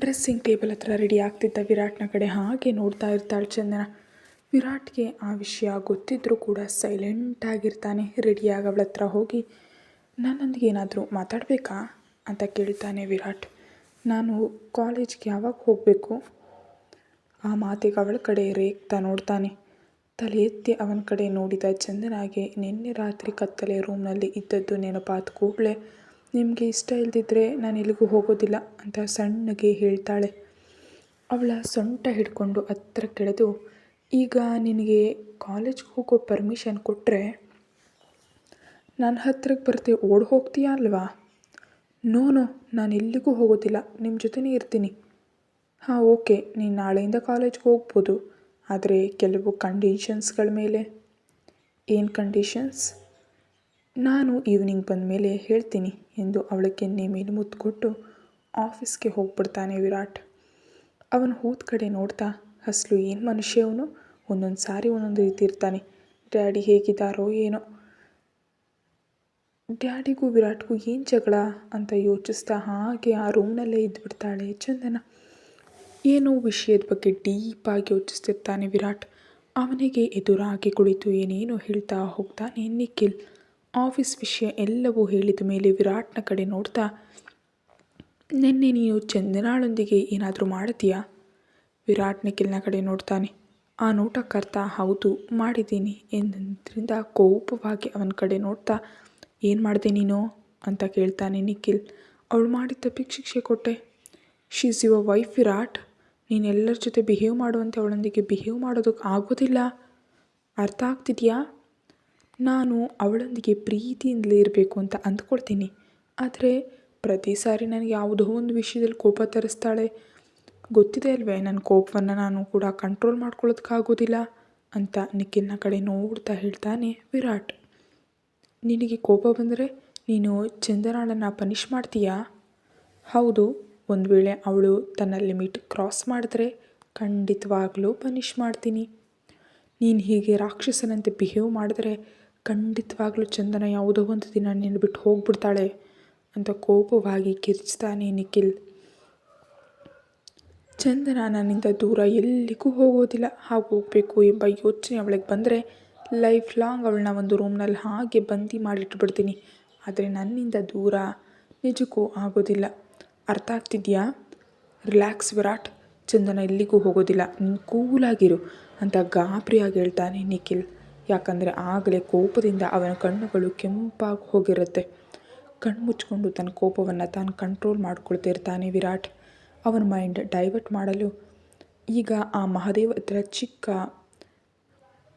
Dressing table ಹತ್ರ ready ಆಗ್ತಿದ್ದ ವಿರಾಟ್ನ ಕಡೆ ಹಾಗೆ ನೋಡ್ತಾ ಇರ್ತಾಳೆ ಚಂದನ. ವಿರಾಟ್ಗೆ ಆ ವಿಷಯ ಗೊತ್ತಿದ್ರೂ ಕೂಡ ಸೈಲೆಂಟಾಗಿರ್ತಾನೆ ರೆಡಿಯಾಗಿ ಅವಳ ಹತ್ರ ಹೋಗಿ, ನನ್ನೊಂದಿಗೆ ಏನಾದರೂ ಮಾತಾಡಬೇಕಾ? ಅಂತ ಕೇಳ್ತಾನೆ ವಿರಾಟ್. ನಾನು ಕಾಲೇಜ್ಗೆ ಯಾವಾಗ ಹೋಗಬೇಕು? ಆ ಮಾತಿಗೆ ಅವಳ ಕಡೆ ರೇಗ್ತಾ ನೋಡ್ತಾನೆ. ತಲೆ ಎತ್ತಿ ಅವನ ಕಡೆ ನೋಡಿದ ಚಂದನಾಗೆ ನಿನ್ನೆ ರಾತ್ರಿ ಕತ್ತಲೆ ರೂಮ್ನಲ್ಲಿ ಇದ್ದದ್ದು ನೆನಪಾದ ಕೂಡಲೇ ನಿಮಗೆ ಇಷ್ಟ ಇಲ್ದಿದ್ರೆ ನಾನು ಎಲ್ಲಿಗೂ ಹೋಗೋದಿಲ್ಲ ಅಂತ ಸಣ್ಣಗೆ ಹೇಳ್ತಾಳೆ. ಅವಳ ಸೊಂಟ ಹಿಡ್ಕೊಂಡು ಹತ್ರ ಕೆಳೆದು ಈಗ ನಿನಗೆ ಕಾಲೇಜ್ಗೆ ಹೋಗೋ ಪರ್ಮಿಷನ್ ಕೊಟ್ಟರೆ ನನ್ನ ಹತ್ರಕ್ಕೆ ಬರ್ತೆ ಓಡಿ ಹೋಗ್ತೀಯಾ ಅಲ್ವಾ? ನೋ ನೋ, ನಾನು ಎಲ್ಲಿಗೂ ಹೋಗೋದಿಲ್ಲ ನಿಮ್ಮ ಜೊತೆನೇ ಇರ್ತೀನಿ. ಹಾಂ, ಓಕೆ, ನೀನು ನಾಳೆಯಿಂದ ಕಾಲೇಜ್ಗೆ ಹೋಗ್ಬೋದು, ಆದರೆ ಕೆಲವು ಕಂಡೀಷನ್ಸ್ಗಳ ಮೇಲೆ. ಏನು ಕಂಡೀಷನ್ಸ್ ನಾನು ಈವ್ನಿಂಗ್ ಬಂದ ಮೇಲೆ ಹೇಳ್ತೀನಿ ಎಂದು ಅವಳ ಕೆನ್ನೆ ಮೇಲೆ ಮುತ್ತು ಕೊಟ್ಟು ಆಫೀಸ್ಗೆ ಹೋಗ್ಬಿಡ್ತಾನೆ ವಿರಾಟ್. ಅವನು ಹೋದ ಕಡೆ ನೋಡ್ತಾ, ಹಸ್ಲು ಏನು ಮನುಷ್ಯ ಅವನು? ಒಂದೊಂದು ಸಾರಿ ಒಂದೊಂದು ರೀತಿ ಇರ್ತಾನೆ. ಡ್ಯಾಡಿ ಹೇಗಿದ್ದಾರೋ ಏನೋ? ಡ್ಯಾಡಿಗೂ ವಿರಾಟ್ಗೂ ಏನು ಜಗಳ? ಅಂತ ಯೋಚಿಸ್ತಾ ಹಾಗೆ ಆ ರೂಮ್ನಲ್ಲೇ ಇದ್ದುಬಿಡ್ತಾಳೆ ಚಂದನ. ಏನೋ ವಿಷಯದ ಬಗ್ಗೆ ಡೀಪಾಗಿ ಯೋಚಿಸ್ತಿರ್ತಾನೆ ವಿರಾಟ್. ಅವನಿಗೆ ಎದುರಾಗಿ ಕುಳಿತು ಏನೇನೋ ಹೇಳ್ತಾ ಹೋಗ್ತಾನೆ ನಿಖಿಲ್. ಆಫೀಸ್ ವಿಷಯ ಎಲ್ಲವೂ ಹೇಳಿದ ಮೇಲೆ ವಿರಾಟ್ನ ಕಡೆ ನೋಡ್ತಾ, ನಿನ್ನೆ ನೀನು ಚಂದನಾಳೊಂದಿಗೆ ಏನಾದರೂ ಮಾಡ್ತೀಯಾ? ವಿರಾಟ್ ನಿಖಿಲ್ನ ಕಡೆ ನೋಡ್ತಾನೆ, ಆ ನೋಟಕ್ಕರ್ಥ ಹೌದು, ಮಾಡಿದ್ದೀನಿ ಎಂದ್ರಿಂದ ಕೋಪವಾಗಿ ಅವನ ಕಡೆ ನೋಡ್ತಾ, ಏನು ಮಾಡಿದೆ ನೀನು? ಅಂತ ಕೇಳ್ತಾನೆ ನಿಖಿಲ್, ಅವಳು ಮಾಡಿದ ತಪ್ಪಿಗೆ ಶಿಕ್ಷೆ ಕೊಟ್ಟೆ. ಶೀಸ್ ಯುವ ವೈಫ್ ವಿರಾಟ್. ನೀನೆಲ್ಲರ ಜೊತೆ ಬಿಹೇವ್ ಮಾಡುವಂತೆ ಅವಳೊಂದಿಗೆ ಬಿಹೇವ್ ಮಾಡೋದಕ್ಕೆ ಆಗೋದಿಲ್ಲ. ಅರ್ಥ ಆಗ್ತಿದೆಯಾ? ನಾನು ಅವಳೊಂದಿಗೆ ಪ್ರೀತಿಯಿಂದಲೇ ಇರಬೇಕು ಅಂತ ಅಂದ್ಕೊಳ್ತೀನಿ. ಆದರೆ ಪ್ರತಿ ಸಾರಿ ನನಗೆ ಯಾವುದೋ ಒಂದು ವಿಷಯದಲ್ಲಿ ಕೋಪ ತರಿಸ್ತಾಳೆ. ಗೊತ್ತಿದೆ ಅಲ್ವೇ ನನ್ನ ಕೋಪವನ್ನು ನಾನು ಕೂಡ ಕಂಟ್ರೋಲ್ ಮಾಡ್ಕೊಳ್ಳೋದಕ್ಕಾಗೋದಿಲ್ಲ ಅಂತ ನಿಖಿಲ್ನ ಕಡೆ ನೋಡ್ತಾ ಹೇಳ್ತಾನೆ ವಿರಾಟ್. ನಿನಗೆ ಕೋಪ ಬಂದರೆ ನೀನು ಚಂದನಾಳನ್ನು ಪನಿಷ್ ಮಾಡ್ತೀಯಾ? ಹೌದು, ಒಂದು ವೇಳೆ ಅವಳು ತನ್ನ ಲಿಮಿಟ್ ಕ್ರಾಸ್ ಮಾಡಿದ್ರೆ ಖಂಡಿತವಾಗ್ಲೂ ಪನಿಷ್ ಮಾಡ್ತೀನಿ. ನೀನು ಹೀಗೆ ರಾಕ್ಷಸನಂತೆ ಬಿಹೇವ್ ಮಾಡಿದ್ರೆ ಖಂಡಿತವಾಗ್ಲೂ ಚಂದನ ಯಾವುದೋ ಒಂದು ದಿನ ನಿನ್ನ ಬಿಟ್ಟು ಹೋಗ್ಬಿಡ್ತಾಳೆ ಅಂತ ಕೋಪವಾಗಿ ಕಿರ್ಚ್ತಾನೆ ನಿಖಿಲ್. ಚಂದನ ನನ್ನಿಂದ ದೂರ ಎಲ್ಲಿಗೂ ಹೋಗೋದಿಲ್ಲ. ಹಾಗೆ ಹೋಗಬೇಕು ಎಂಬ ಯೋಚನೆ ಅವಳಿಗೆ ಬಂದರೆ ಲೈಫ್ ಲಾಂಗ್ ಅವಳನ್ನ ಒಂದು ರೂಮ್ನಲ್ಲಿ ಹಾಗೆ ಬಂದಿ ಮಾಡಿಟ್ಬಿಡ್ತೀನಿ. ಆದರೆ ನನ್ನಿಂದ ದೂರ ನಿಜಕ್ಕೂ ಆಗೋದಿಲ್ಲ. ಅರ್ಥ ಆಗ್ತಿದೆಯಾ? ರಿಲ್ಯಾಕ್ಸ್ ವಿರಾಟ್. ಚಂದನ ಎಲ್ಲಿಗೂ ಹೋಗೋದಿಲ್ಲ. ನೀನು ಕೂಲಾಗಿರು ಅಂತ ಗಾಬರಿಯಾಗಿ ಹೇಳ್ತಾನೆ ನಿಖಿಲ್. ಯಾಕಂದರೆ ಆಗಲೇ ಕೋಪದಿಂದ ಅವನ ಕಣ್ಣುಗಳು ಕೆಂಪಾಗಿ ಹೋಗಿರುತ್ತೆ. ಕಣ್ಣು ಮುಚ್ಕೊಂಡು ತನ್ನ ಕೋಪವನ್ನು ತಾನು ಕಂಟ್ರೋಲ್ ಮಾಡ್ಕೊಳ್ತಿರ್ತಾನೆ ವಿರಾಟ್. ಅವನ ಮೈಂಡ್ ಡೈವರ್ಟ್ ಮಾಡಲು ಈಗ ಆ ಮಹಾದೇವ ಹತ್ರ ಚಿಕ್ಕ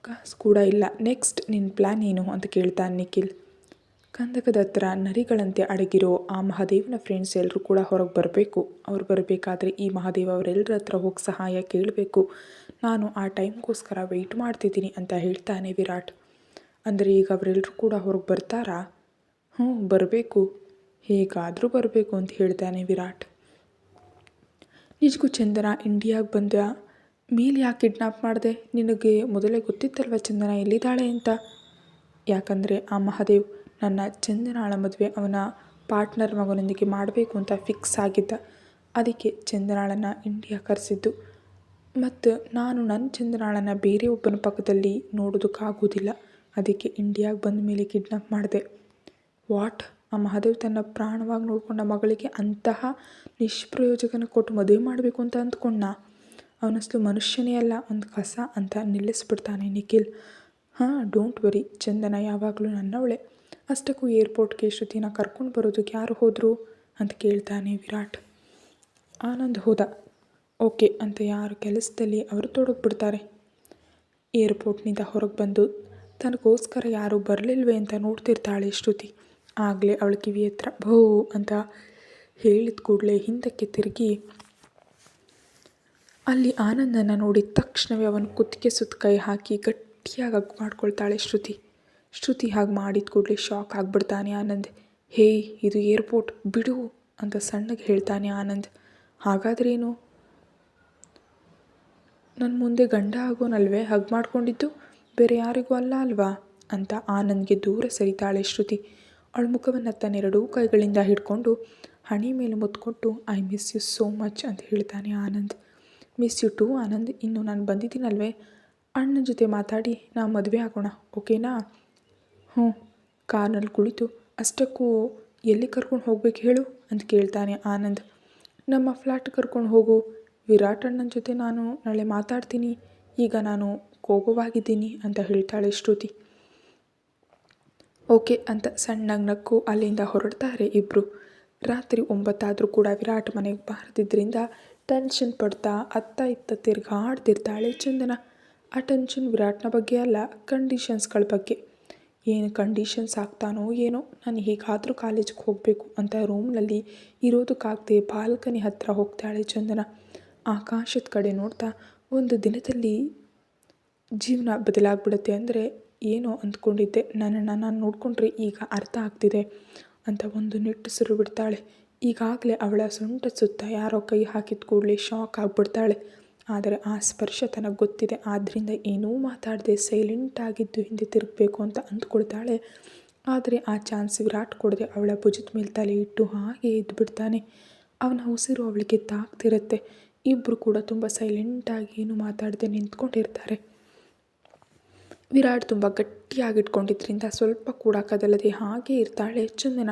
ಕಾಸು ಕೂಡ ಇಲ್ಲ. ನೆಕ್ಸ್ಟ್ ನಿನ್ನ ಪ್ಲ್ಯಾನ್ ಏನು ಅಂತ ಕೇಳ್ತಾನೆ ನಿಖಿಲ್. ಕಂದಕದ ಹತ್ರ ನರಿಗಳಂತೆ ಅಡಗಿರೋ ಆ ಮಹಾದೇವನ ಫ್ರೆಂಡ್ಸ್ ಎಲ್ಲರೂ ಕೂಡ ಹೊರಗೆ ಬರಬೇಕು. ಅವ್ರು ಬರಬೇಕಾದ್ರೆ ಈ ಮಹಾದೇವ ಅವರೆಲ್ಲರ ಹತ್ರ ಹೋಗಿ ಸಹಾಯ ಕೇಳಬೇಕು. ನಾನು ಆ ಟೈಮ್ಗೋಸ್ಕರ ವೆಯ್ಟ್ ಮಾಡ್ತಿದ್ದೀನಿ ಅಂತ ಹೇಳ್ತಾನೆ ವಿರಾಟ್. ಅಂದರೆ ಈಗ ಅವರೆಲ್ಲರೂ ಕೂಡ ಹೊರಗೆ ಬರ್ತಾರಾ? ಹ್ಞೂ, ಬರಬೇಕು. ಹೇಗಾದರೂ ಬರಬೇಕು ಅಂತ ಹೇಳ್ತಾನೆ ವಿರಾಟ್. ನಿಜಕ್ಕೂ ಚಂದನ ಇಂಡಿಯಾಗೆ ಬಂದ ಮೇಲೆ ಯಾಕೆ ಕಿಡ್ನಾಪ್ ಮಾಡಿದೆ? ನಿನಗೆ ಮೊದಲೇ ಗೊತ್ತಿತ್ತಲ್ವ ಚಂದನ ಎಲ್ಲಿದ್ದಾಳೆ ಅಂತ? ಯಾಕಂದರೆ ಆ ಮಹಾದೇವ್ ನನ್ನ ಚಂದನಾಳ ಮದುವೆ ಅವನ ಪಾರ್ಟ್ನರ್ ಮಗನೊಂದಿಗೆ ಮಾಡಬೇಕು ಅಂತ ಫಿಕ್ಸ್ ಆಗಿದ್ದ. ಅದಕ್ಕೆ ಚಂದನಾಳನ್ನು ಇಂಡಿಯಾ ಕರೆಸಿದ್ದು. ಮತ್ತು ನಾನು ನನ್ನ ಚಂದನಾಳನ್ನು ಬೇರೆ ಒಬ್ಬನ ಪಕ್ಕದಲ್ಲಿ ನೋಡೋದಕ್ಕಾಗೋದಿಲ್ಲ ಅದಕ್ಕೆ ಇಂಡಿಯಾಗೆ ಬಂದ ಮೇಲೆ ಕಿಡ್ನಾಪ್ ಮಾಡಿದೆ. ವಾಟ್? ಆ ಮಹಾದೇವ್ ತನ್ನ ಪ್ರಾಣವಾಗಿ ನೋಡಿಕೊಂಡ ಮಗಳಿಗೆ ಅಂತಹ ನಿಷ್ಪ್ರಯೋಜಕನ ಕೊಟ್ಟು ಮದುವೆ ಮಾಡಬೇಕು ಅಂತ ಅಂದ್ಕೊಂಡ. ಅವನಷ್ಟು ಮನುಷ್ಯನೇ ಅಲ್ಲ, ಒಂದು ಕಸ ಅಂತ ನಿಲ್ಲಿಸ್ಬಿಡ್ತಾನೆ ನಿಖಿಲ್. ಹಾಂ, ಡೋಂಟ್ ವರಿ, ಚಂದನ ಯಾವಾಗಲೂ ನನ್ನವಳೆ. ಅಷ್ಟಕ್ಕೂ ಏರ್ಪೋರ್ಟ್ಗೆ ಶ್ರುತಿನ ಕರ್ಕೊಂಡು ಬರೋದಕ್ಕೆ ಯಾರು ಹೋದರು? ಅಂತ ಕೇಳ್ತಾನೆ ವಿರಾಟ್. ಆನಂದ್ ಹೋದ. ಓಕೆ ಅಂತ ಯಾರು ಕೆಲಸದಲ್ಲಿ ಅವರು ತೊಡಗಿಬಿಡ್ತಾರೆ. ಏರ್ಪೋರ್ಟ್ನಿಂದ ಹೊರಗೆ ಬಂದು ತನಗೋಸ್ಕರ ಯಾರೂ ಬರಲಿಲ್ವೇ ಅಂತ ನೋಡ್ತಿರ್ತಾಳೆ ಶ್ರುತಿ. ಆಗಲೇ ಅವಳ ಕಿವಿ ಹತ್ರ ಭೋ ಅಂತ ಹೇಳಿದ ಕೂಡಲೇ ಹಿಂದಕ್ಕೆ ತಿರುಗಿ, ಅಲ್ಲಿ ಆನಂದನ ನೋಡಿದ ತಕ್ಷಣವೇ ಅವನು ಕುತ್ತಿಗೆ ಸುತ್ತ ಕೈ ಹಾಕಿ ಗಟ್ಟಿಯಾಗಿ ಹಗ್ ಮಾಡ್ಕೊಳ್ತಾಳೆ ಶ್ರುತಿ. ಶ್ರುತಿ ಹಾಗೆ ಮಾಡಿದ ಕೂಡಲೇ ಶಾಕ್ ಆಗಿಬಿಡ್ತಾನೆ ಆನಂದ್. ಹೇ ಇದು ಏರ್ಪೋರ್ಟ್, ಬಿಡು ಅಂತ ಸಣ್ಣಗೆ ಹೇಳ್ತಾನೆ ಆನಂದ್. ಹಾಗಾದ್ರೇನು? ನನ್ನ ಮುಂದೆ ಗಂಡ ಆಗೋನಲ್ವೇ? ಹಗ್ ಮಾಡ್ಕೊಂಡಿದ್ದು? ಬೇರೆ ಯಾರಿಗೂ ಅಲ್ಲ ಅಲ್ವಾ? ಅಂತ ಆನಂದ್ಗೆ ದೂರ ಸರಿತಾಳೆ ಶ್ರುತಿ. ಅವಳ ಮುಖವನ್ನು ತನ್ನೆರಡೂ ಕೈಗಳಿಂದ ಹಿಡ್ಕೊಂಡು ಹಣಿ ಮೇಲೆ ಮುತ್ಕೊಟ್ಟು I miss you so much ಅಂತ ಹೇಳ್ತಾನೆ Anand. Miss you too Anand. ಇನ್ನು ನಾನು ಬಂದಿದ್ದೀನಲ್ವೇ? ಅಣ್ಣನ ಜೊತೆ ಮಾತಾಡಿ, ನಾ ಮದುವೆ ಆಗೋಣ, ಓಕೆನಾ? ಹ್ಞೂ. ಕಾರ್ನಲ್ಲಿ ಕುಳಿತು, ಅಷ್ಟಕ್ಕೂ ಎಲ್ಲಿ ಕರ್ಕೊಂಡು ಹೋಗ್ಬೇಕು ಹೇಳು? ಅಂತ ಕೇಳ್ತಾನೆ ಆನಂದ್. ನಮ್ಮ ಫ್ಲ್ಯಾಟ್ ಕರ್ಕೊಂಡು ಹೋಗು. ವಿರಾಟ್ ಅಣ್ಣನ ಜೊತೆ ನಾನು ನಾಳೆ ಮಾತಾಡ್ತೀನಿ. ಈಗ ನಾನು ಕೋಪವಾಗಿದ್ದೀನಿ ಅಂತ ಹೇಳ್ತಾಳೆ ಶ್ರುತಿ. ಓಕೆ ಅಂತ ಸಣ್ಣಗೆ ನಕ್ಕು ಅಲ್ಲಿಂದ ಹೊರಡ್ತಾರೆ ಇಬ್ಬರು ರಾತ್ರಿ ಒಂಬತ್ತಾದರೂ ಕೂಡ ವಿರಾಟ್ ಮನೆಗೆ ಬಾರದಿದ್ದರಿಂದ ಟೆನ್ಷನ್ ಪಡ್ತಾ ಅತ್ತ ಇತ್ತ ತಿರ್ಗಾಡ್ತಿರ್ತಾಳೆ ಚಂದನ. ಆ ಟೆನ್ಷನ್ ವಿರಾಟ್ನ ಬಗ್ಗೆ ಅಲ್ಲ ಕಂಡೀಷನ್ಸ್ಗಳ ಬಗ್ಗೆ. ಏನು ಕಂಡೀಷನ್ಸ್ ಆಗ್ತಾನೋ ಏನೋ, ನಾನು ಹೇಗಾದರೂ ಕಾಲೇಜ್ಗೆ ಹೋಗಬೇಕು ಅಂತ ರೂಮ್ನಲ್ಲಿ ಇರೋದಕ್ಕಾಗದೆ ಬಾಲ್ಕನಿ ಹತ್ತಿರ ಹೋಗ್ತಾಳೆ ಚಂದನ. ಆಕಾಶದ ಕಡೆ ನೋಡ್ತಾ ಒಂದು ದಿನದಲ್ಲಿ ಜೀವನ ಬದಲಾಗ್ಬಿಡುತ್ತೆ ಅಂದರೆ ಏನೋ ಅಂದ್ಕೊಂಡಿದ್ದೆ. ನನ್ನನ್ನು ನಾನು ನೋಡಿಕೊಂಡ್ರೆ ಈಗ ಅರ್ಥ ಆಗ್ತಿದೆ ಅಂತ ಒಂದು ನಿಟ್ಟುಸಿರು ಬಿಡ್ತಾಳೆ. ಈಗಾಗಲೇ ಅವಳ ಸೊಂಟ ಸುತ್ತ ಯಾರೋ ಕೈ ಹಾಕಿದ ಕೂಡಲೇ ಶಾಕ್ ಆಗಿಬಿಡ್ತಾಳೆ. ಆದರೆ ಆ ಸ್ಪರ್ಶ ತನಗೆ ಗೊತ್ತಿದೆ. ಆದ್ದರಿಂದ ಏನೂ ಮಾತಾಡದೆ ಸೈಲೆಂಟ್ ಆಗಿದ್ದು ಹಿಂದೆ ತಿರುಗಬೇಕು ಅಂತ ಅಂದ್ಕೊಳ್ತಾಳೆ. ಆದರೆ ಆ ಚಾನ್ಸ್ ವಿರಾಟ್ ಕೊಡದೆ ಅವಳ ಭುಜದ ಮೇಲೆ ತಲೆ ಇಟ್ಟು ಹಾಗೆ ಇದ್ದುಬಿಡ್ತಾನೆ ಅವನ ಉಸಿರು ಅವಳಿಗೆ ತಾಗ್ತಿರುತ್ತೆ. ಇಬ್ಬರು ಕೂಡ ತುಂಬ ಸೈಲೆಂಟಾಗಿ ಏನು ಮಾತಾಡದೆ ನಿಂತ್ಕೊಂಡಿರ್ತಾರೆ. ವಿರಾಟ್ ತುಂಬ ಗಟ್ಟಿಯಾಗಿ ಇಟ್ಕೊಂಡಿದ್ದರಿಂದ ಸ್ವಲ್ಪ ಕೂಡ ಕದಲದೆ ಹಾಗೆ ಇರ್ತಾಳೆ ಚಂದನ.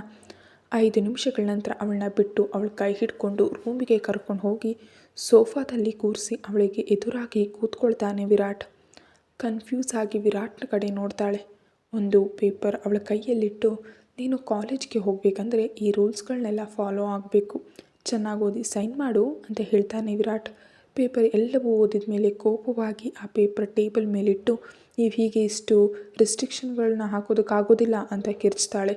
ಐದು ನಿಮಿಷಗಳ ನಂತರ ಅವಳನ್ನ ಬಿಟ್ಟು ಅವಳ ಕೈ ಹಿಡ್ಕೊಂಡು ರೂಮಿಗೆ ಕರ್ಕೊಂಡು ಹೋಗಿ ಸೋಫಾದಲ್ಲಿ ಕೂರಿಸಿ ಅವಳಿಗೆ ಎದುರಾಗಿ ಕೂತ್ಕೊಳ್ತಾನೆ ವಿರಾಟ್. ಕನ್ಫ್ಯೂಸ್ ಆಗಿ ವಿರಾಟ್ನ ಕಡೆ ನೋಡ್ತಾಳೆ. ಒಂದು ಪೇಪರ್ ಅವಳ ಕೈಯಲ್ಲಿಟ್ಟು, ನೀನು ಕಾಲೇಜ್ಗೆ ಹೋಗಬೇಕಂದ್ರೆ ಈ ರೂಲ್ಸ್ಗಳನ್ನೆಲ್ಲ ಫಾಲೋ ಆಗಬೇಕು. ಚೆನ್ನಾಗಿ ಓದಿ, ಸೈನ್ ಮಾಡು ಅಂತ ಹೇಳ್ತಾನೆ ವಿರಾಟ್. ಪೇಪರ್ ಎಲ್ಲವೂ ಓದಿದ ಮೇಲೆ ಕೋಪವಾಗಿ ಆ ಪೇಪರ್ ಟೇಬಲ್ ಮೇಲಿಟ್ಟು, ನೀವು ಹೀಗೆ ಇಷ್ಟು ರಿಸ್ಟ್ರಿಕ್ಷನ್ಗಳನ್ನ ಹಾಕೋದಕ್ಕಾಗೋದಿಲ್ಲ ಅಂತ ಕಿರ್ಚ್ತಾಳೆ.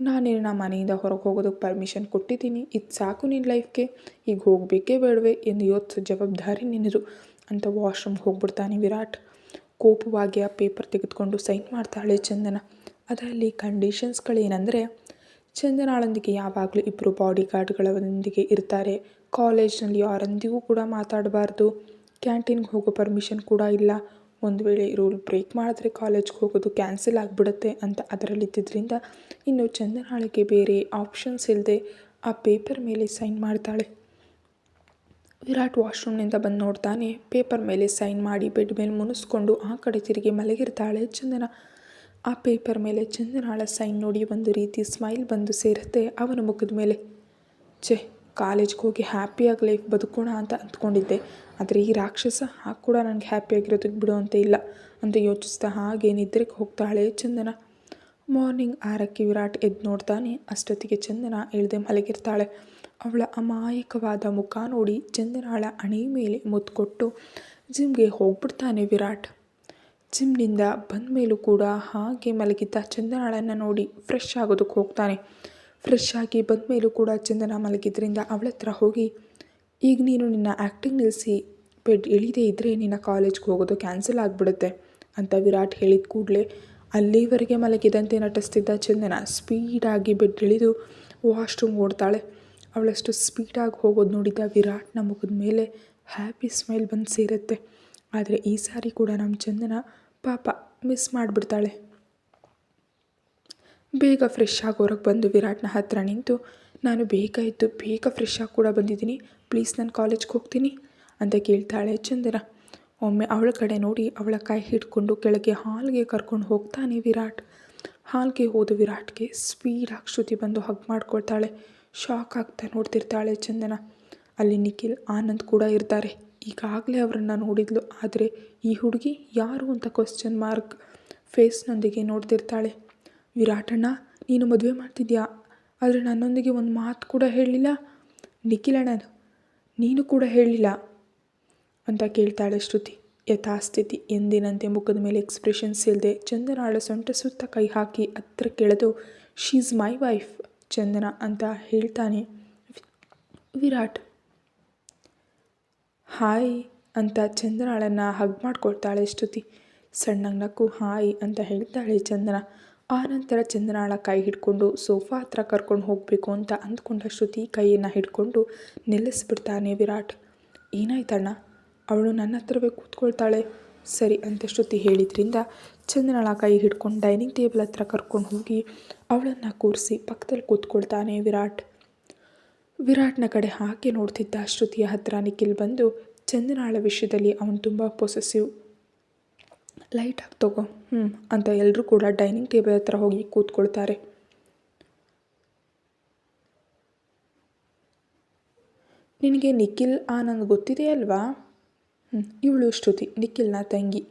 ನಾ ಮನೆಯಿಂದ ಹೊರಗೆ ಹೋಗೋದಕ್ಕೆ ಪರ್ಮಿಷನ್ ಕೊಟ್ಟಿದ್ದೀನಿ. ಇದು ಸಾಕು ನಿನ್ನ ಲೈಫ್ಗೆ. ಈಗ ಹೋಗಬೇಕೇ ಬೇಡವೆ ಎಂದು ಯೋಚಿಸೋ ಜವಾಬ್ದಾರಿ ನಿನ್ನದು ಅಂತ ವಾಶ್ರೂಮ್ಗೆ ಹೋಗ್ಬಿಡ್ತಾನೆ ವಿರಾಟ್. ಕೋಪವಾಗಿ ಆ ಪೇಪರ್ ತೆಗೆದುಕೊಂಡು ಸೈನ್ ಮಾಡ್ತಾಳೆ ಚಂದನ. ಅದರಲ್ಲಿ ಕಂಡೀಷನ್ಸ್ಗಳೇನೆಂದರೆ ಚಂದನಾಳೊಂದಿಗೆ ಯಾವಾಗಲೂ ಇಬ್ಬರು ಬಾಡಿ ಗಾರ್ಡ್ಗಳೊಂದಿಗೆ ಇರ್ತಾರೆ. ಕಾಲೇಜ್ನಲ್ಲಿ ಯಾರೊಂದಿಗೂ ಕೂಡ ಮಾತಾಡಬಾರ್ದು. ಕ್ಯಾಂಟೀನ್ಗೆ ಹೋಗೋ ಪರ್ಮಿಷನ್ ಕೂಡ ಇಲ್ಲ. ಒಂದು ವೇಳೆ ರೂಲ್ ಬ್ರೇಕ್ ಮಾಡಿದ್ರೆ ಕಾಲೇಜ್ಗೆ ಹೋಗೋದು ಕ್ಯಾನ್ಸಲ್ ಆಗಿಬಿಡುತ್ತೆ ಅಂತ ಅದರಲ್ಲಿದ್ದರಿಂದ ಇನ್ನು ಚಂದನಾಳಿಗೆ ಬೇರೆ ಆಪ್ಷನ್ಸ್ ಇಲ್ಲದೆ ಆ ಪೇಪರ್ ಮೇಲೆ ಸೈನ್ ಮಾಡ್ತಾಳೆ. ವಿರಾಟ್ ವಾಶ್ರೂಮ್ನಿಂದ ಬಂದು ನೋಡ್ತಾನೆ. ಪೇಪರ್ ಮೇಲೆ ಸೈನ್ ಮಾಡಿ ಬೆಡ್ ಮೇಲೆ ಮುನಿಸ್ಕೊಂಡು ಆ ಕಡೆ ತಿರುಗಿ ಮಲಗಿರ್ತಾಳೆ ಚಂದನ. ಆ ಪೇಪರ್ ಮೇಲೆ ಚಂದನಾಳ ಸೈನ್ ನೋಡಿ ಒಂದು ರೀತಿ ಸ್ಮೈಲ್ ಬಂದು ಸೇರುತ್ತೆ ಅವನ ಮುಖದ ಮೇಲೆ. ಛೆ, ಕಾಲೇಜ್ಗೆ ಹೋಗಿ ಹ್ಯಾಪಿಯಾಗಿ ಲೈಫ್ ಬದುಕೋಣ ಅಂತ ಅಂದ್ಕೊಂಡಿದ್ದೆ. ಆದರೆ ಈ ರಾಕ್ಷಸ ಆ ಕೂಡ ನನಗೆ ಹ್ಯಾಪಿಯಾಗಿರೋದಕ್ಕೆ ಬಿಡು ಅಂತ ಇಲ್ಲ ಅಂತ ಯೋಚಿಸ್ತಾ ಹಾಗೆ ನಿದ್ರೆಗೆ ಹೋಗ್ತಾಳೆ ಚಂದನ. ಮಾರ್ನಿಂಗ್ ಆರಕ್ಕೆ ವಿರಾಟ್ ಎದ್ದು ನೋಡ್ತಾನೆ, ಅಷ್ಟೊತ್ತಿಗೆ ಚಂದನ ಎಳ್ದೆ ಮಲಗಿರ್ತಾಳೆ. ಅವಳ ಅಮಾಯಕವಾದ ಮುಖ ನೋಡಿ ಚಂದನಾಳ ಹಣೆ ಮೇಲೆ ಮುತ್ತು ಜಿಮ್ಗೆ ಹೋಗ್ಬಿಡ್ತಾನೆ ವಿರಾಟ್. ಜಿಮ್ನಿಂದ ಬಂದ ಮೇಲೂ ಕೂಡ ಹಾಗೆ ಮಲಗಿದ್ದ ಚಂದನಾಳನ್ನು ನೋಡಿ ಫ್ರೆಶ್ ಆಗೋದಕ್ಕೆ ಹೋಗ್ತಾನೆ. ಫ್ರೆಶ್ ಆಗಿ ಬಂದ ಮೇಲೂ ಕೂಡ ಚಂದನ ಮಲಗಿದ್ರಿಂದ ಅವಳ ಹತ್ರ ಹೋಗಿ, ಈಗ ನೀನು ನಿನ್ನ ಆ್ಯಕ್ಟಿಂಗ್ ನಿಲ್ಲಿಸಿ ಬೆಡ್ ಇಳಿದೇ ಇದ್ದರೆ ನಿನ್ನ ಕಾಲೇಜ್ಗೆ ಹೋಗೋದು ಕ್ಯಾನ್ಸಲ್ ಆಗಿಬಿಡುತ್ತೆ, ಅಂತ ವಿರಾಟ್ ಹೇಳಿದ ಕೂಡಲೇ ಅಲ್ಲಿವರೆಗೆ ಮಲಗಿದಂತೆ ನಟಿಸ್ತಿದ್ದ ಚಂದನ ಸ್ಪೀಡಾಗಿ ಬೆಡ್ ಇಳಿದು ವಾಶ್ರೂಮ್ ಓಡ್ತಾಳೆ. ಅವಳಷ್ಟು ಸ್ಪೀಡಾಗಿ ಹೋಗೋದು ನೋಡಿದ್ದ ವಿರಾಟ್ನ ಮುಖದ ಮೇಲೆ ಹ್ಯಾಪಿ ಸ್ಮೈಲ್ ಬಂದು ಸೇರುತ್ತೆ. ಆದರೆ ಈ ಸಾರಿ ಕೂಡ ನಮ್ಮ ಚಂದನ ಪಾಪ ಮಿಸ್ ಮಾಡಿಬಿಡ್ತಾಳೆ. ಬೇಗ ಫ್ರೆಶ್ ಆಗಿ ಹೊರಗೆ ಬಂದು ವಿರಾಟ್ನ ಹತ್ತಿರ ನಿಂತು, ನಾನು ಬೇಗ ಇದ್ದು ಬೇಗ ಫ್ರೆಶ್ ಆಗಿ ಕೂಡ ಬಂದಿದ್ದೀನಿ. ಪ್ಲೀಸ್ ನಾನು ಕಾಲೇಜ್ಗೆ ಹೋಗ್ತೀನಿ ಅಂತ ಕೇಳ್ತಾಳೆ ಚಂದನ. ಒಮ್ಮೆ ಅವಳ ಕಡೆ ನೋಡಿ ಅವಳ ಕೈ ಹಿಡ್ಕೊಂಡು ಕೆಳಗೆ ಹಾಲ್ಗೆ ಕರ್ಕೊಂಡು ಹೋಗ್ತಾನೆ ವಿರಾಟ್. ಹಾಲ್ಗೆ ಹೋದ ವಿರಾಟ್ಗೆ ಸ್ಪೀಡಾಗಿ ಶ್ರುತಿ ಬಂದು ಹಗ್ ಮಾಡ್ಕೊಳ್ತಾಳೆ. ಶಾಕ್ ಆಗ್ತಾ ನೋಡ್ತಿರ್ತಾಳೆ ಚಂದನ. ಅಲ್ಲಿ ನಿಖಿಲ್, ಆನಂದ್ ಕೂಡ ಇರ್ತಾರೆ. ಈಗಾಗಲೇ ಅವರನ್ನು ನೋಡಿದ್ಲು, ಆದರೆ ಈ ಹುಡುಗಿ ಯಾರು ಅಂತ ಕ್ವಶನ್ ಮಾರ್ಕ್ ಫೇಸ್ನೊಂದಿಗೆ ನೋಡ್ತಿರ್ತಾಳೆ. ವಿರಾಟಣ್ಣ, ನೀನು ಮದುವೆ ಮಾಡ್ತಿದ್ಯಾ? ಆದರೆ ನನ್ನೊಂದಿಗೆ ಒಂದು ಮಾತು ಕೂಡ ಹೇಳಲಿಲ್ಲ. ನಿಖಿಲಣ್ಣ ನೀನು ಕೂಡ ಹೇಳಲಿಲ್ಲ ಅಂತ ಕೇಳ್ತಾಳೆ ಶ್ರುತಿ. ಯಥಾಸ್ಥಿತಿ ಎಂದಿನಂತೆ ಮುಖದ ಮೇಲೆ ಎಕ್ಸ್ಪ್ರೆಷನ್ಸ್ ಇಲ್ಲದೆ ಚಂದನಾಳ ಸೊಂಟ ಸುತ್ತ ಕೈ ಹಾಕಿ ಹತ್ರ ಕೆಳೆದು ಶೀಸ್ ಮೈ ವೈಫ್ ಚಂದನ ಅಂತ ಹೇಳ್ತಾನೆ. ವಿರಾಟ್ ಹಾಯ್ ಅಂತ ಚಂದ್ರಾಳನ್ನ ಹಗ್ ಮಾಡ್ಕೊಳ್ತಾಳೆ ಶ್ರುತಿ. ಸಣ್ಣಗೆ ನಕ್ಕು ಹಾಯ್ ಅಂತ ಹೇಳ್ತಾಳೆ ಚಂದನ ಆನಂತರ ಚಂದನಾಳ ಕೈ ಹಿಡ್ಕೊಂಡು ಸೋಫಾ ಹತ್ರ ಕರ್ಕೊಂಡು ಹೋಗಬೇಕು ಅಂತ ಅಂದ್ಕೊಂಡ ಶ್ರುತಿ ಕೈಯನ್ನು ಹಿಡ್ಕೊಂಡು ನಿಲ್ಲಿಸ್ಬಿಡ್ತಾನೆ ವಿರಾಟ್. ಏನಾಯ್ತಣ್ಣ? ಅವಳು ನನ್ನ ಹತ್ರವೇ ಕೂತ್ಕೊಳ್ತಾಳೆ? ಸರಿ ಅಂತ ಶ್ರುತಿ ಹೇಳಿದ್ರಿಂದ ಚಂದನಾಳ ಕೈ ಹಿಡ್ಕೊಂಡು ಡೈನಿಂಗ್ ಟೇಬಲ್ ಹತ್ರ ಕರ್ಕೊಂಡು ಹೋಗಿ ಅವಳನ್ನು ಕೂರಿಸಿ ಪಕ್ಕದಲ್ಲಿ ಕೂತ್ಕೊಳ್ತಾನೆ ವಿರಾಟ್. ವಿರಾಟ್ನ ಕಡೆ ಹಾಕಿ ನೋಡ್ತಿದ್ದ ಶ್ರುತಿಯ ಹತ್ರ ನಿಖಿಲ್ ಬಂದು, ಚಂದನಾಳ ವಿಷಯದಲ್ಲಿ ಅವನು ತುಂಬ ಪೊಸೆಸಿವ್ ಲೈಟಾಗಿ ತಗೋ. ಹ್ಞೂ ಅಂತ ಎಲ್ಲರೂ ಕೂಡ ಡೈನಿಂಗ್ ಟೇಬಲ್ ಹತ್ರ ಹೋಗಿ ಕೂತ್ಕೊಳ್ತಾರೆ. ನಿನಗೆ ನಿಖಿಲ್ ಆನಂದ್ ಗೊತ್ತಿದೆ ಅಲ್ವಾ? ಹ್ಞೂ ಇವಳು ಶ್ರುತಿ, ನಿಖಿಲ್ನ ತಂಗಿ.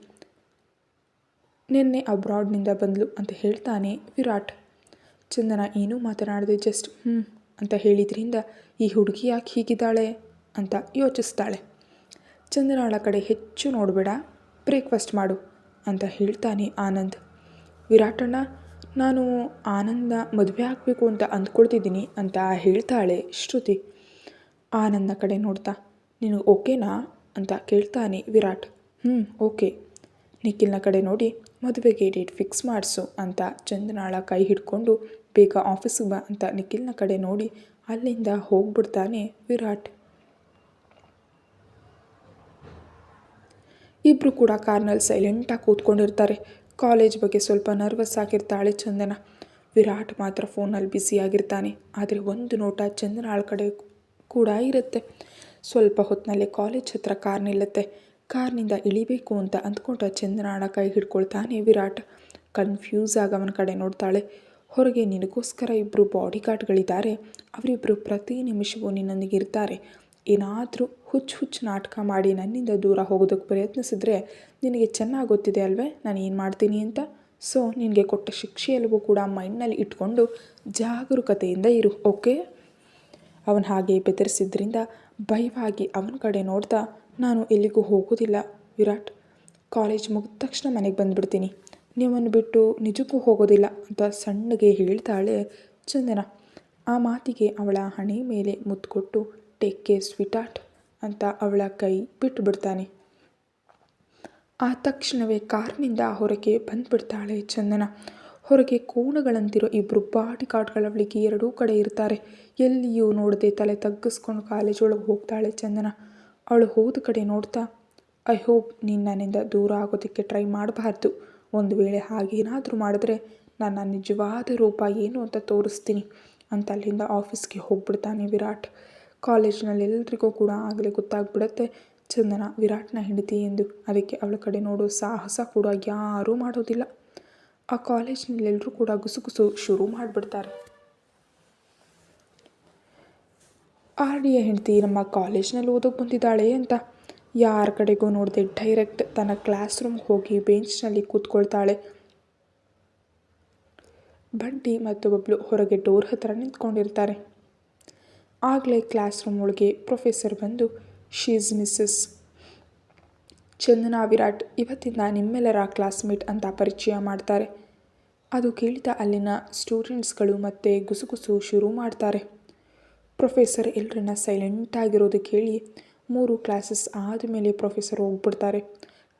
ನಿನ್ನೆ ಅಬ್ರಾಡ್ನಿಂದ ಬಂದಳು ಅಂತ ಹೇಳ್ತಾನೆ ವಿರಾಟ್. ಚಂದನ, ಏನೂ ಮಾತನಾಡದೆ ಜಸ್ಟ್ ಹ್ಞೂ ಅಂತ ಹೇಳಿದ್ರಿಂದ ಈ ಹುಡುಗಿ ಯಾಕೆ ಹೀಗಿದ್ದಾಳೆ ಅಂತ ಯೋಚಿಸ್ತಾಳೆ. ಚಂದ್ರಾಳ ಕಡೆ ಹೆಚ್ಚು ನೋಡಬೇಡ ಬ್ರೇಕ್ಫಾಸ್ಟ್ ಮಾಡು ಅಂತ ಹೇಳ್ತಾನೆ ಆನಂದ್. ವಿರಾಟಣ್ಣ, ನಾನು ಆನಂದ ಮದುವೆ ಆಗಬೇಕು ಅಂತ ಅಂದ್ಕೊಳ್ತಿದ್ದೀನಿ ಅಂತ ಹೇಳ್ತಾಳೆ ಶ್ರುತಿ. ಆನಂದ ಕಡೆ ನೋಡ್ತಾ, ನೀನು ಓಕೆನಾ ಅಂತ ಕೇಳ್ತಾನೆ ವಿರಾಟ್. ಹ್ಞೂ ಓಕೆ. ನಿಖಿಲ್ನ ಕಡೆ ನೋಡಿ, ಮದುವೆಗೆ ಡೇಟ್ ಫಿಕ್ಸ್ ಮಾಡಿಸು ಅಂತ ಚಂದನಾಳ ಕೈ ಹಿಡ್ಕೊಂಡು ಬೇಗ ಆಫೀಸಿಗೆ ಬಾ ಅಂತ ನಿಖಿಲ್ನ ಕಡೆ ನೋಡಿ ಅಲ್ಲಿಂದ ಹೋಗ್ಬಿಡ್ತಾನೆ ವಿರಾಟ್. ಇಬ್ಬರು ಕೂಡ ಕಾರ್ನಲ್ಲಿ ಸೈಲೆಂಟಾಗಿ ಕೂತ್ಕೊಂಡಿರ್ತಾರೆ. ಕಾಲೇಜ್ ಬಗ್ಗೆ ಸ್ವಲ್ಪ ನರ್ವಸ್ ಆಗಿರ್ತಾಳೆ ಚಂದನ. ವಿರಾಟ್ ಮಾತ್ರ ಫೋನಲ್ಲಿ ಬ್ಯುಸಿಯಾಗಿರ್ತಾನೆ ಆದರೆ ಒಂದು ನೋಟ ಚಂದನಾಳ ಕಡೆ ಕೂಡ ಇರುತ್ತೆ. ಸ್ವಲ್ಪ ಹೊತ್ತಿನಲ್ಲೇ ಕಾಲೇಜ್ ಹತ್ರ ಕಾರ್ ನಿಲ್ಲುತ್ತೆ. ಕಾರ್ನಿಂದ ಇಳಿಬೇಕು ಅಂತ ಅಂದ್ಕೊಂಡ ಚಂದನಾಳ ಕೈ ಹಿಡ್ಕೊಳ್ತಾನೆ ವಿರಾಟ್. ಕನ್ಫ್ಯೂಸ್ ಆಗಿ ಅವನ ಕಡೆ ನೋಡ್ತಾಳೆ. ಹೊರಗೆ ನಿನಗೋಸ್ಕರ ಇಬ್ಬರು ಬಾಡಿಗಾರ್ಡ್ಗಳಿದ್ದಾರೆ. ಅವರಿಬ್ಬರು ಪ್ರತಿ ನಿಮಿಷವೂ ನಿನ್ನೊಂದಿಗೆ ಇರ್ತಾರೆ ಏನಾದರೂ ಹುಚ್ಚು ಹುಚ್ಚು ನಾಟಕ ಮಾಡಿ ನನ್ನಿಂದ ದೂರ ಹೋಗೋದಕ್ಕೆ ಪ್ರಯತ್ನಿಸಿದ್ರೆ ನಿನಗೆ ಚೆನ್ನಾಗಿ ಗೊತ್ತಿದೆ ಅಲ್ವೇ? ನಾನು ಏನು ಮಾಡ್ತೀನಿ ಅಂತ? ಸೊ, ನಿನಗೆ ಕೊಟ್ಟ ಶಿಕ್ಷೆಯಲ್ಲವೂ ಕೂಡ ಮೈಂಡ್ನಲ್ಲಿ ಇಟ್ಕೊಂಡು ಜಾಗರೂಕತೆಯಿಂದ ಇರು, ಓಕೆ? ಅವನು ಹಾಗೆ ಬೆದರಿಸಿದ್ರಿಂದ ಭಯವಾಗಿ ಅವನ ಕಡೆ ನೋಡ್ತಾ, ನಾನು ಎಲ್ಲಿಗೂ ಹೋಗೋದಿಲ್ಲ ವಿರಾಟ್. ಕಾಲೇಜ್ ಮುಗಿದ ತಕ್ಷಣ ಮನೆಗೆ ಬಂದುಬಿಡ್ತೀನಿ. ನಿಮ್ಮನ್ನು ಬಿಟ್ಟು ನಿಜಕ್ಕೂ ಹೋಗೋದಿಲ್ಲ ಅಂತ ಸಣ್ಣಗೆ ಹೇಳ್ತಾಳೆ ಚಂದನ. ಆ ಮಾತಿಗೆ ಅವಳ ಹಣೆ ಮೇಲೆ ಮುತ್ತು ಕೊಟ್ಟು ಟೇಕ್ ಕೇರ್ ಆರ್ಟ್ ಅಂತ ಅವಳ ಕೈ ಬಿಟ್ಟು ಬಿಡ್ತಾನೆ. ಆ ತಕ್ಷಣವೇ ಕಾರ್ನಿಂದ ಹೊರಗೆ ಬಂದುಬಿಡ್ತಾಳೆ ಚಂದನ. ಹೊರಗೆ ಕೋಣಗಳಂತಿರೋ ಇಬ್ಬರು ಬಾಡಿ ಗಾರ್ಡ್ಗಳವಳಿಗೆ ಎರಡೂ ಕಡೆ ಇರ್ತಾರೆ. ಎಲ್ಲಿಯೂ ನೋಡದೆ ತಲೆ ತಗ್ಗಿಸ್ಕೊಂಡು ಕಾಲೇಜ್ ಒಳಗೆ ಹೋಗ್ತಾಳೆ ಚಂದನ. ಅವಳು ಹೋದ ಕಡೆ ನೋಡ್ತಾ ಐ ಹೋಪ್ ನೀನು ನನ್ನಿಂದ ದೂರ ಆಗೋದಕ್ಕೆ ಟ್ರೈ ಮಾಡಬಾರ್ದು. ಒಂದು ವೇಳೆ ಹಾಗೇನಾದರೂ ಮಾಡಿದ್ರೆ ನನ್ನ ನಿಜವಾದ ರೂಪ ಏನು ಅಂತ ತೋರಿಸ್ತೀನಿ. ಅಂತ ಅಲ್ಲಿಂದ ಆಫೀಸ್ಗೆ ಹೋಗ್ಬಿಡ್ತಾನೆ ವಿರಾಟ್. ಕಾಲೇಜ್ನಲ್ಲಿ ಎಲ್ರಿಗೂ ಕೂಡ ಆಗಲೇ ಗೊತ್ತಾಗ್ಬಿಡುತ್ತೆ, ಚಂದನ ವಿರಾಟ್ನ ಹೆಂಡತಿ ಎಂದು. ಅದಕ್ಕೆ ಅವಳ ಕಡೆ ನೋಡೋ ಸಾಹಸ ಕೂಡ ಯಾರೂ ಮಾಡೋದಿಲ್ಲ. ಆ ಕಾಲೇಜ್ನಲ್ಲಿ ಎಲ್ಲರೂ ಕೂಡ ಗುಸುಗುಸು ಶುರು ಮಾಡಿಬಿಡ್ತಾರೆ. ಆರ್ ಡಿಯ ಹೆಂಡತಿ ನಮ್ಮ ಕಾಲೇಜ್ನಲ್ಲಿ ಓದೋಕೆ ಬಂದಿದ್ದಾಳೆ ಅಂತ. ಯಾರ ಕಡೆಗೂ ನೋಡದೆ ಡೈರೆಕ್ಟ್ ತನ್ನ ಕ್ಲಾಸ್ ರೂಮ್ಗೆ ಹೋಗಿ ಬೆಂಚ್ನಲ್ಲಿ ಕೂತ್ಕೊಳ್ತಾಳೆ. ಬಂಟಿ ಮತ್ತು ಬಬ್ಲು ಹೊರಗೆ ಡೋರ್ ಹತ್ರ ನಿಂತ್ಕೊಂಡಿರ್ತಾರೆ. ಆಗಲೇ ಕ್ಲಾಸ್ ರೂಮ್ ಒಳಗೆ ಪ್ರೊಫೆಸರ್ ಬಂದು ಶೀಸ್ ಮಿಸ್ಸಸ್ ಚಂದನಾ ವಿರಾಟ್ ಇವತ್ತಿಂದ ನಿಮ್ಮೆಲ್ಲರ ಕ್ಲಾಸ್ಮೇಟ್ ಅಂತ ಪರಿಚಯ ಮಾಡ್ತಾರೆ. ಅದು ಕೇಳಿದ ಅಲ್ಲಿನ ಸ್ಟೂಡೆಂಟ್ಸ್ಗಳು ಮತ್ತೆ ಗುಸುಗುಸು ಶುರು ಮಾಡ್ತಾರೆ. ಪ್ರೊಫೆಸರ್ ಎಲ್ಲರನ್ನ ಸೈಲೆಂಟಾಗಿರೋದು ಕೇಳಿ ಮೂರು ಕ್ಲಾಸಸ್ ಆದಮೇಲೆ ಪ್ರೊಫೆಸರ್ ಹೋಗ್ಬಿಡ್ತಾರೆ.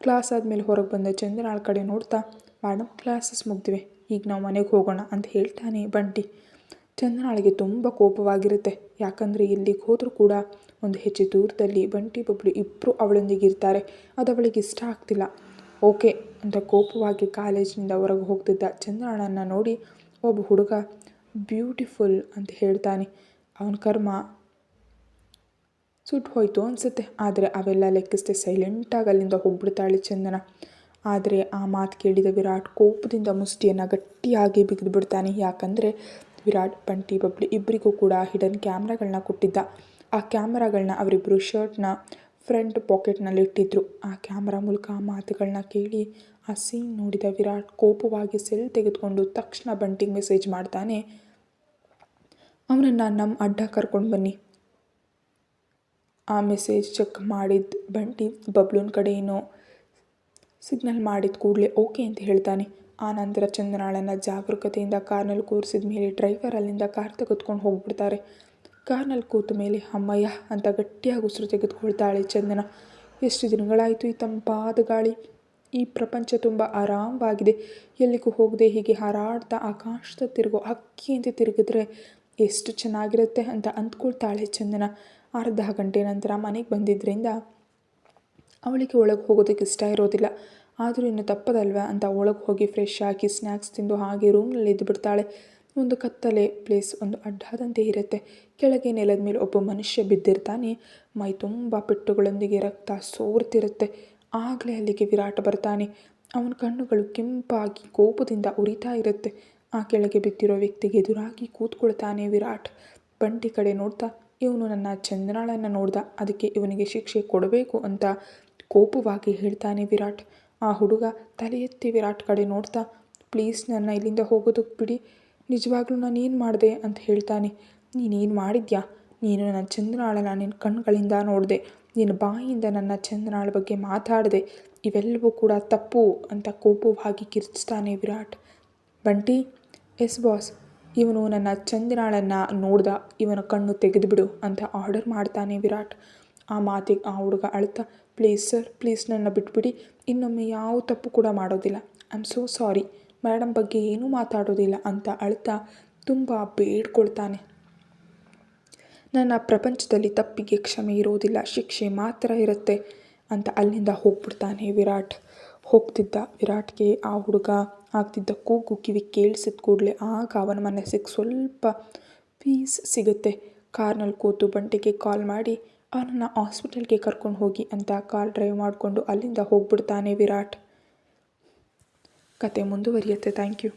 ಕ್ಲಾಸ್ ಆದಮೇಲೆ ಹೊರಗೆ ಬಂದ ಚಂದನಾಳ ಕಡೆ ನೋಡ್ತಾ ಮೇಡಮ್ ಕ್ಲಾಸಸ್ ಮುಗ್ದಿವೆ. ಈಗ ನಾವು ಮನೆಗೆ ಹೋಗೋಣ ಅಂತ ಹೇಳ್ತಾನೆ ಬಂಟಿ. ಚಂದನಾಳಿಗೆ ತುಂಬ ಕೋಪವಾಗಿರುತ್ತೆ. ಯಾಕಂದರೆ ಎಲ್ಲಿಗೆ ಹೋದರೂ ಕೂಡ ಒಂದು ಹೆಚ್ಚು ದೂರದಲ್ಲಿ ಬಂಟಿ ಬಬ್ಳು ಇಬ್ಬರು ಅವಳೊಂದಿಗೆ ಇರ್ತಾರೆ. ಅದು ಅವಳಿಗೆ ಇಷ್ಟ ಆಗ್ತಿಲ್ಲ. ಓಕೆ ಅಂತ ಕೋಪವಾಗಿ ಕಾಲೇಜಿನಿಂದ ಹೊರಗೆ ಹೋಗ್ತಿದ್ದ ಚಂದ್ರಾಳನ್ನು ನೋಡಿ ಒಬ್ಬ ಹುಡುಗ ಬ್ಯೂಟಿಫುಲ್ ಅಂತ ಹೇಳ್ತಾನೆ. ಅವನ ಕರ್ಮ ಸುಟ್ಟು ಹೋಯ್ತು ಅನಿಸುತ್ತೆ. ಆದರೆ ಅವೆಲ್ಲ ಲೆಕ್ಕಿಸದೆ ಸೈಲೆಂಟಾಗಿ ಅಲ್ಲಿಂದ ಹೋಗ್ಬಿಡ್ತಾಳೆ ಚಂದನ. ಆದರೆ ಆ ಮಾತು ಕೇಳಿದ ವಿರಾಟ್ ಕೋಪದಿಂದ ಮುಷ್ಟಿಯನ್ನು ಗಟ್ಟಿಯಾಗಿ ಬಿಗಿದು ಬಿಡ್ತಾನೆ ಯಾಕಂದರೆ ವಿರಾಟ್, ಬಂಟಿ, ಬಬ್ಲಿ ಇಬ್ಬರಿಗೂ ಕೂಡ ಹಿಡನ್ ಕ್ಯಾಮ್ರಾಗಳನ್ನ ಕೊಟ್ಟಿದ್ದ. ಆ ಕ್ಯಾಮ್ರಾಗಳನ್ನ ಅವರಿಬ್ಬರು ಶರ್ಟ್ನ ಫ್ರಂಟ್ ಪಾಕೆಟ್ನಲ್ಲಿ ಇಟ್ಟಿದ್ರು. ಆ ಕ್ಯಾಮ್ರಾ ಮೂಲಕ ಆ ಮಾತುಗಳನ್ನ ಕೇಳಿ ಆ ಸೀನ್ ನೋಡಿದ ವಿರಾಟ್ ಕೋಪವಾಗಿ ಸೆಲ್ ತೆಗೆದುಕೊಂಡು ತಕ್ಷಣ ಬಂಟಿಗೆ ಮೆಸೇಜ್ ಮಾಡ್ತಾನೆ, ಅವನನ್ನು ನಮ್ಮ ಅಡ್ಡ ಕರ್ಕೊಂಡು ಬನ್ನಿ. ಆ ಮೆಸೇಜ್ ಚೆಕ್ ಮಾಡಿದ ಬಂಟಿ, ಬಬ್ಲೂನ್ ಕಡೆ ಏನೋ ಸಿಗ್ನಲ್ ಮಾಡಿದ ಕೂಡಲೇ ಓಕೆ ಅಂತ ಹೇಳ್ತಾನೆ. ಆ ನಂತರ ಚಂದನಾಳನ್ನು ಜಾಗರೂಕತೆಯಿಂದ ಕಾರ್ನಲ್ಲಿ ಕೂರಿಸಿದ ಮೇಲೆ ಡ್ರೈವರ್ ಅಲ್ಲಿಂದ ಕಾರ್ ತೆಗೆದುಕೊಂಡು ಹೋಗ್ಬಿಡ್ತಾರೆ. ಕಾರ್ನಲ್ಲಿ ಕೂತ ಮೇಲೆ ಅಮ್ಮಯ್ಯ ಅಂತ ಗಟ್ಟಿಯಾಗಿ ಉಸಿರು ತೆಗೆದುಕೊಳ್ತಾಳೆ ಚಂದನ. ಎಷ್ಟು ದಿನಗಳಾಯಿತು ಈ ತಂಪಾದ ಗಾಳಿ. ಈ ಪ್ರಪಂಚ ತುಂಬ ಆರಾಮವಾಗಿದೆ. ಎಲ್ಲಿಗೂ ಹೋಗದೆ ಹೀಗೆ ಹಾರಾಡ್ತಾ ಆಕಾಶದ ತಿರುಗೋ ಅಂತ ತಿರುಗಿದ್ರೆ ಎಷ್ಟು ಚೆನ್ನಾಗಿರುತ್ತೆ ಅಂತ ಅಂದ್ಕೊಳ್ತಾಳೆ ಚಂದನ. ಅರ್ಧ ಗಂಟೆ ನಂತರ ಮನೆಗೆ ಬಂದಿದ್ದರಿಂದ ಅವಳಿಗೆ ಒಳಗೆ ಹೋಗೋದಕ್ಕೆ ಇಷ್ಟ ಇರೋದಿಲ್ಲ. ಆದರೂ ಇನ್ನು ತಪ್ಪದಲ್ವ ಅಂತ ಒಳಗೆ ಹೋಗಿ ಫ್ರೆಶ್ ಆಗಿ ಸ್ನ್ಯಾಕ್ಸ್ ತಿಂದು ಹಾಗೆ ರೂಮ್ನಲ್ಲಿ ಬಿಡ್ತಾಳೆ. ಒಂದು ಕತ್ತಲೆ ಪ್ಲೇಸ್ ಒಂದು ಅಡ್ಡಾದಂತೆ ಇರುತ್ತೆ. ಕೆಳಗೆ ನೆಲದ ಮೇಲೆ ಒಬ್ಬ ಮನುಷ್ಯ ಬಿದ್ದಿರ್ತಾನೆ. ಮೈ ತುಂಬ ಪೆಟ್ಟುಗಳೊಂದಿಗೆ ರಕ್ತ ಸೋರ್ತಿರುತ್ತೆ. ಆಗಲೇ ಅಲ್ಲಿಗೆ ವಿರಾಟ್ ಬರ್ತಾನೆ. ಅವನ ಕಣ್ಣುಗಳು ಕೆಂಪಾಗಿ ಕೋಪದಿಂದ ಉರಿತಾ ಇರುತ್ತೆ. ಆ ಕೆಳಗೆ ಬಿದ್ದಿರೋ ವ್ಯಕ್ತಿಗೆ ಎದುರಾಗಿ ಕೂತ್ಕೊಳ್ತಾನೆ ವಿರಾಟ್. ಬಂಟಿ ಕಡೆ ನೋಡ್ತಾ ಇವನು ನನ್ನ ಚಂದ್ರಾಳನ್ನು ನೋಡ್ದ. ಅದಕ್ಕೆ ಇವನಿಗೆ ಶಿಕ್ಷೆ ಕೊಡಬೇಕು ಅಂತ ಕೋಪವಾಗಿ ಹೇಳ್ತಾನೆ ವಿರಾಟ್. ಆ ಹುಡುಗ ತಲೆ ಎತ್ತಿ ವಿರಾಟ್ ಕಡೆ ನೋಡ್ತಾ, ಪ್ಲೀಸ್ ನನ್ನ ಇಲ್ಲಿಂದ ಹೋಗೋದಕ್ಕೆ ಬಿಡಿ. ನಿಜವಾಗ್ಲೂ ನಾನೇನು ಮಾಡಿದೆ? ಅಂತ ಹೇಳ್ತಾನೆ. ನೀನೇನು ಮಾಡಿದ್ಯಾ? ನೀನು ನನ್ನ ಚಂದ್ರಾಳನ ನಿನ್ನ ಕಣ್ಗಳಿಂದ ನೋಡಿದೆ. ನಿನ್ನ ಬಾಯಿಯಿಂದ ನನ್ನ ಚಂದ್ರಾಳ ಬಗ್ಗೆ ಮಾತಾಡಿದೆ. ಇವೆಲ್ಲವೂ ಕೂಡ ತಪ್ಪು, ಅಂತ ಕೋಪವಾಗಿ ಕಿರ್ಚ್ತಾನೆ ವಿರಾಟ್. Bunty, yes boss. ಇವನು ನನ್ನ ಚಂದಿನಾಳನ್ನು ನೋಡ್ದ, ಇವನ ಕಣ್ಣು ತೆಗೆದುಬಿಡು ಅಂತ ಆರ್ಡರ್ ಮಾಡ್ತಾನೆ ವಿರಾಟ್. ಆ ಮಾತಿಗೆ ಆ ಹುಡುಗ ಅಳ್ತಾ, ಪ್ಲೀಸ್ ಸರ್, ಪ್ಲೀಸ್ ನನ್ನ ಬಿಟ್ಬಿಡಿ, ಇನ್ನೊಮ್ಮೆ ಯಾವ ತಪ್ಪು ಕೂಡ ಮಾಡೋದಿಲ್ಲ. I am so sorry madam ಬಗ್ಗೆ ಏನೂ ಮಾತಾಡೋದಿಲ್ಲ ಅಂತ ಅಳ್ತ ತುಂಬ ಬೇಡ್ಕೊಳ್ತಾನೆ. ನನ್ನ ಪ್ರಪಂಚದಲ್ಲಿ ತಪ್ಪಿಗೆ ಕ್ಷಮೆ ಇರೋದಿಲ್ಲ, ಶಿಕ್ಷೆ ಮಾತ್ರ ಇರುತ್ತೆ ಅಂತ ಅಲ್ಲಿಂದ ಹೋಗ್ಬಿಡ್ತಾನೆ ವಿರಾಟ್. ಹೋಗ್ತಿದ್ದ ವಿರಾಟ್ಗೆ ಆ ಹುಡುಗ ಆಗ್ತಿದ್ದ ಕೂಗು ಕಿವಿ ಕೇಳಿಸಿದ ಕೂಡಲೇ ಆಗ ಅವನ ಮನಸ್ಸಿಗೆ ಸ್ವಲ್ಪ ಪೀಸ್ ಸಿಗುತ್ತೆ. ಕಾರ್ನಲ್ಲಿ ಕೂತು ಬಂಟಿಗೆ ಕಾಲ್ ಮಾಡಿ, ಅವನನ್ನು ಹಾಸ್ಪಿಟಲ್ಗೆ ಕರ್ಕೊಂಡು ಹೋಗಿ ಅಂತ ಕಾರ್ ಡ್ರೈವ್ ಮಾಡಿಕೊಂಡು ಅಲ್ಲಿಂದ ಹೋಗ್ಬಿಡ್ತಾನೆ ವಿರಾಟ್. ಕತೆ ಮುಂದುವರಿಯುತ್ತೆ. Thank you